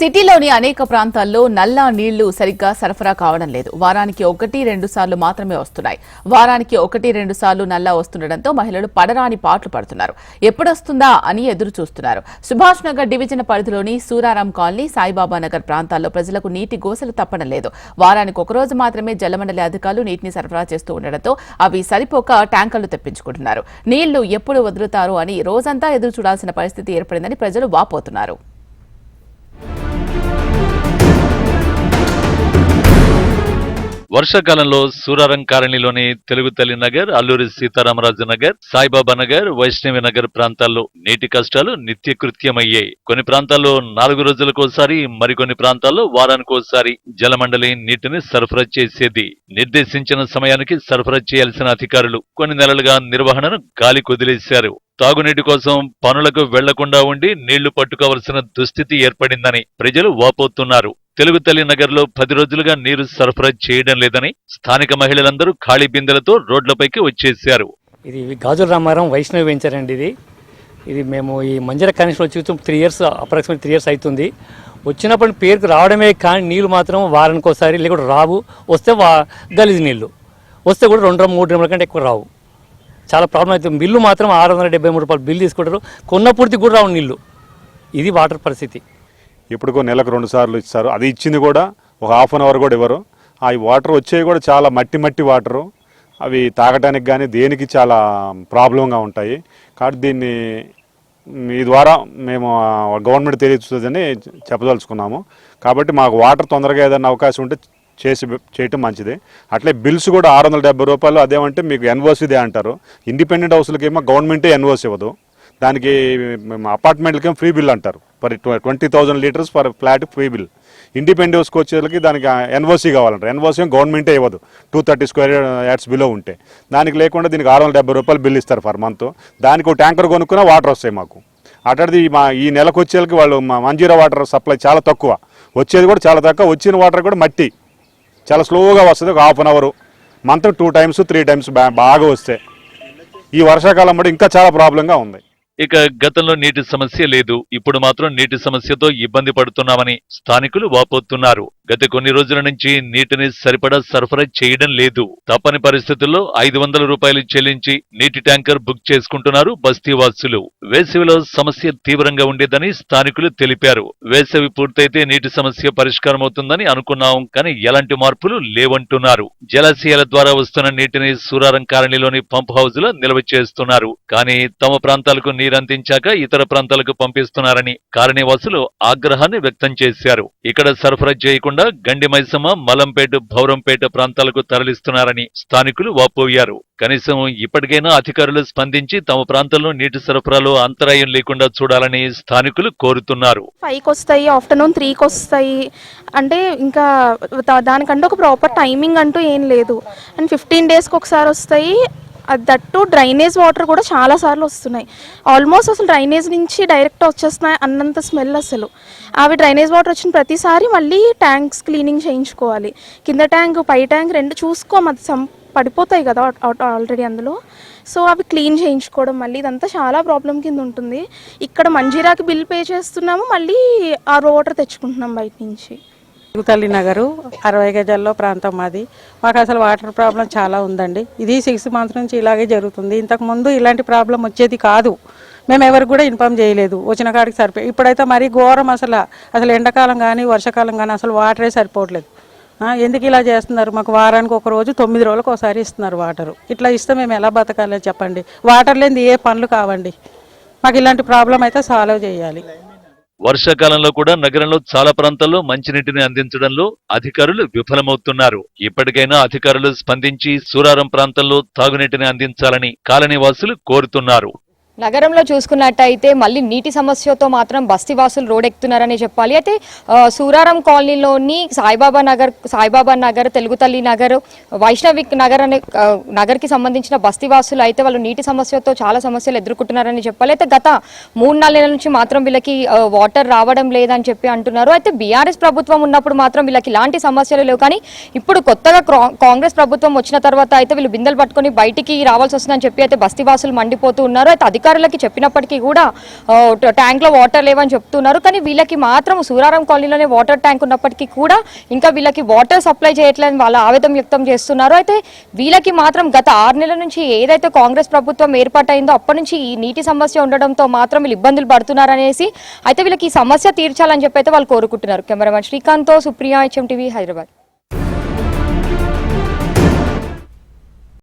సిటీలోని అనేక ప్రాంతాల్లో నల్లా నీళ్ళు సరిగ్గా సరఫరా కావడం లేదు. వారానికి ఒకటి రెండు సార్లు మాత్రమే వస్తున్నాయి. వారానికి ఒకటి రెండు సార్లు నల్లా వస్తుండటంతో మహిళలు పడరాని పాట్లు పడుతున్నారు. ఎప్పుడొస్తుందా అని ఎదురు చూస్తున్నారు. సుభాష్ నగర్ డివిజన్ పరిధిలోని సూరారాం కాలనీ సాయిబాబా నగర్ ప్రాంతాల్లో ప్రజలకు నీటి గోసలు తప్పడం లేదు. వారానికి ఒకరోజు మాత్రమే జలమండలి అధికారులు నీటిని సరఫరా చేస్తూ ఉండడంతో అవి సరిపోక ట్యాంకర్లు తెప్పించుకుంటున్నారు. నీళ్ళు ఎప్పుడు వదులుతారు అని రోజంతా ఎదురు చూడాల్సిన పరిస్థితి ఏర్పడిందని ప్రజలు వాపోతున్నారు. వర్షాకాలంలో సూరారం కాలనీలోని తెలుగు తల్లి నగర్ అల్లూరి సీతారామరాజు నగర్ సాయిబాబా నగర్ వైష్ణవి నగర్ ప్రాంతాల్లో నీటి కష్టాలు నిత్యకృత్యమయ్యాయి. కొన్ని ప్రాంతాల్లో నాలుగు రోజులకోసారి మరికొన్ని ప్రాంతాల్లో వారానికోసారి జలమండలి నీటిని సరఫరా చేసేది. నిర్దేశించిన సమయానికి సరఫరా చేయాల్సిన అధికారులు కొన్ని నెలలుగా నిర్వహణను గాలి కుదిలేశారు. తాగునీటి కోసం పనులకు వెళ్ళకుండా ఉండి నీళ్ళు పట్టుకోవలసిన దుస్థితి ఏర్పడిందని ప్రజలు వాపోతున్నారు. తెలుగు తల్లి నగర్లో పది రోజులుగా నీరు సరఫరా చేయడం లేదని స్థానిక మహిళలందరూ ఖాళీ బిందెలతో రోడ్లపైకి వచ్చేశారు. ఇది గాజుల రామారం వైష్ణవి వెంచర్ అండి ఇది. ఇది మేము ఈ మంజర కనెక్షన్ వచ్చి three years approximate three years అవుతుంది. వచ్చినప్పుడు పేరుకు రావడమే కానీ నీళ్ళు మాత్రం వారానికి ఒకసారి లేకుంటే రావు. వస్తే వా గలీజ్ నీళ్ళు వస్తే కూడా రెండు మూడు నెలల కంటే ఎక్కువ రావు. చాలా ప్రాబ్లం అవుతుంది బిల్లు మాత్రం ఆరు వందల డెబ్బై మూడు రూపాయలు బిల్లు తీసుకుంటారు. కొన్న పూర్తి కూడా రావు నీళ్ళు ఇది వాటర్ పరిస్థితి. ఇప్పటికో నెలకు రెండు సార్లు ఇస్తారు. అది ఇచ్చింది కూడా ఒక హాఫ్ అన్ అవర్ కూడా ఇవ్వరు. ఆ వాటర్ వచ్చేవి కూడా చాలా మట్టి మట్టి వాటరు. అవి తాగడానికి కానీ దేనికి చాలా ప్రాబ్లంగా ఉంటాయి. కాబట్టి దీన్ని మీ ద్వారా మేము గవర్నమెంట్ తెలియజేస్తుందని చెప్పదలుచుకున్నాము. కాబట్టి మాకు వాటర్ తొందరగా ఏదైనా అవకాశం ఉంటే చేసి చేయటం మంచిది. అట్లే బిల్స్ కూడా ఆరు వందల డెబ్బై రూపాయలు అదేమంటే మీకు ఎన్ఓసీదే అంటారు. ఇండిపెండెంట్ హౌస్లకేమో గవర్నమెంటే ఎన్ఓసి ఇవ్వదు. దానికి అపార్ట్మెంట్లకేమో ఫ్రీ బిల్ అంటారు. For twenty thousand litres for flat free bill. ఇండిపెండెన్స్కి వచ్చేసరికి దానికి ఎన్ఓసి కావాలంటారు ఎన్ఓసి గవర్నమెంటే ఇవ్వదు. Two thirty square yards below ఉంటే. దానికి లేకుండా దీనికి ఆరు వందల డెబ్బై రూపాయలు బిల్ ఇస్తారు ఫర్ మంత్. దానికి ఒక ట్యాంకర్ కొనుక్కున్నా వాటర్ వస్తాయి మాకు. అటది మా ఈ నెలకు వచ్చేసరికి వాళ్ళు మా మంజీరా వాటర్ సప్లై చాలా తక్కువ. వచ్చేది కూడా చాలా తక్కువ. వచ్చిన వాటర్ కూడా మట్టి. చాలా స్లోగా వస్తుంది. ఒక half an hour. Month two times three times బాగా వస్తాయి ఈ వర్షాకాలం బట్టి ఇంకా చాలా ప్రాబ్లంగా ఉంది. ఇక గతంలో నీటి సమస్య లేదు. ఇప్పుడు మాత్రం నీటి సమస్యతో ఇబ్బంది పడుతున్నామని స్థానికులు వాపోతున్నారు. గత కొన్ని రోజుల నుంచి నీటిని సరిపడా సరఫరా చేయడం లేదు. తప్పని పరిస్థితుల్లో ఐదు వందల రూపాయలు చెల్లించి నీటి ట్యాంకర్ బుక్ చేసుకుంటున్నారు బస్తీవాసులు వేసవిలో సమస్య తీవ్రంగా ఉండేదని స్థానికులు తెలిపారు. వేసవి పూర్తయితే నీటి సమస్య పరిష్కారమవుతుందని అనుకున్నాం కానీ ఎలాంటి మార్పులు లేవంటున్నారు. జలాశయాల ద్వారా వస్తున్న నీటిని సూరారం కాలనీలోని పంప్ హౌజ్లో నిల్వ చేస్తున్నారు. కానీ తమ ప్రాంతాలకు నీరందించాక ఇతర ప్రాంతాలకు పంపిస్తున్నారని కాలనీవాసులు ఆగ్రహాన్ని వ్యక్తం చేశారు. ఇక్కడ సరఫరా చేయకుండా గండి మైసమ్మ మలంపేట భౌరంపేట ప్రాంతాలకు తరలిస్తున్నారని స్థానికులు వాపోయారు. కనీసం ఇప్పటికైనా అధికారులు స్పందించి తమ ప్రాంతంలో నీటి సరఫరాలో అంతరాయం లేకుండా చూడాలని స్థానికులు కోరుతున్నారు. ఫైవ్కి వస్తాయి ఆఫ్టర్నూన్ త్రీకి వస్తాయి అంటే ఇంకా దానికంటే ఒక ప్రాపర్ టైమింగ్ అంటూ ఏం లేదు. అండ్ ఫిఫ్టీన్ డేస్కి ఒకసారి వస్తాయి. అది దట్టు డ్రైనేజ్ వాటర్ కూడా చాలా సార్లు వస్తున్నాయి. ఆల్మోస్ట్ అసలు డ్రైనేజ్ నుంచి డైరెక్ట్ వచ్చేస్తున్నాయి అన్నంత స్మెల్ అసలు. అవి డ్రైనేజ్ వాటర్ వచ్చిన ప్రతిసారి మళ్ళీ ట్యాంక్స్ క్లీనింగ్ చేయించుకోవాలి. కింద ట్యాంక్ పై ట్యాంక్ రెండు చూసుకోం అది సం పడిపోతాయి కదా ఆల్రెడీ అందులో. సో అవి క్లీన్ చేయించుకోవడం మళ్ళీ ఇదంతా చాలా ప్రాబ్లం కింద ఉంటుంది. ఇక్కడ మంజీరాకి బిల్ పే చేస్తున్నాము మళ్ళీ ఆ వాటర్ తెచ్చుకుంటున్నాం బయట నుంచి. తల్లి నగరు అరవై గజాల్లో ప్రాంతం మాది. మాకు అసలు వాటర్ ప్రాబ్లం చాలా ఉందండి. ఇది సిక్స్ మంత్స్ నుంచి ఇలాగే జరుగుతుంది. ఇంతకు ముందు ఇలాంటి ప్రాబ్లం వచ్చేది కాదు. మేము ఎవరికి కూడా ఇన్ఫామ్ చేయలేదు. వచ్చిన కాడికి సరిపోయి ఇప్పుడైతే మరీ ఘోరం అసలు. అసలు ఎండాకాలం కానీ వర్షాకాలం కానీ అసలు వాటరే సరిపోవట్లేదు. ఎందుకు ఇలా చేస్తున్నారు? మాకు వారానికి ఒక రోజు తొమ్మిది రోజులకు ఒకసారి ఇస్తున్నారు వాటరు. ఇట్లా ఇస్తే మేము ఎలా బతకాలో చెప్పండి? వాటర్ లేనిది ఏ పనులు కావండి. మాకు ఇలాంటి ప్రాబ్లం అయితే సాల్వ్ చేయాలి. వర్షాకాలంలో కూడా నగరంలో చాలా ప్రాంతాల్లో మంచినీటిని అందించడంలో అధికారులు విఫలమవుతున్నారు. ఇప్పటికైనా అధికారులు స్పందించి సూరారం ప్రాంతంలో తాగునీటిని అందించాలని కాలనీవాసులు కోరుతున్నారు. నగరంలో చూసుకున్నట్టయితే మళ్ళీ నీటి సమస్యతో మాత్రం బస్తీవాసులు రోడెక్కుతున్నారని చెప్పాలి. అయితే సూరారం కాలనీలోని సాయిబాబా నగర్ సాయిబాబా నగర్ తెలుగుతల్లి నగర్ వైష్ణవి నగర్ అనే నగర్కి సంబంధించిన బస్తీవాసులు అయితే వాళ్ళు నీటి సమస్యతో చాలా సమస్యలు ఎదుర్కొంటున్నారని చెప్పాలి. అయితే గత మూడు నాలుగు నెలల నుంచి మాత్రం వీళ్ళకి వాటర్ రావడం లేదని చెప్పి అంటున్నారు. అయితే బీఆర్ఎస్ ప్రభుత్వం ఉన్నప్పుడు మాత్రం వీళ్ళకి ఇలాంటి సమస్యలు లేవు. కానీ ఇప్పుడు కొత్తగా క్రా- కాంగ్రెస్ ప్రభుత్వం వచ్చిన తర్వాత అయితే వీళ్ళు బిందెలు పట్టుకొని బయటికి రావాల్సి వస్తుందని చెప్పి అయితే బస్తీవాసులు మండిపోతూ ఉన్నారు. అయితే అధికారులు అధికారులకి చెప్పినప్పటికీ కూడా ట్యాంక్లో ట్యాంక్లో వాటర్ లేవని చెప్తున్నారు. కానీ వీళ్ళకి మాత్రం సూరారం కాలనీలోనే వాటర్ ట్యాంక్ ఉన్నప్పటికీ కూడా ఇంకా వీళ్ళకి వాటర్ సప్లై చేయట్లేదని వాళ్ళ ఆవేదన వ్యక్తం చేస్తున్నారు. అయితే వీళ్ళకి మాత్రం గత ఆరు నెలల నుంచి ఏదైతే కాంగ్రెస్ ప్రభుత్వం ఏర్పాటైందో అప్పటి నుంచి ఈ నీటి సమస్య ఉండడంతో మాత్రం వీళ్ళు ఇబ్బందులు పడుతున్నారనేసి అయితే వీళ్ళకి ఈ సమస్య తీర్చాలని చెప్పి అయితే వాళ్ళు కోరుకుంటున్నారు. కెమెరామెన్ శ్రీకాంత్తో సుప్రియ హెచ్ఎం టీవీ హైదరాబాద్.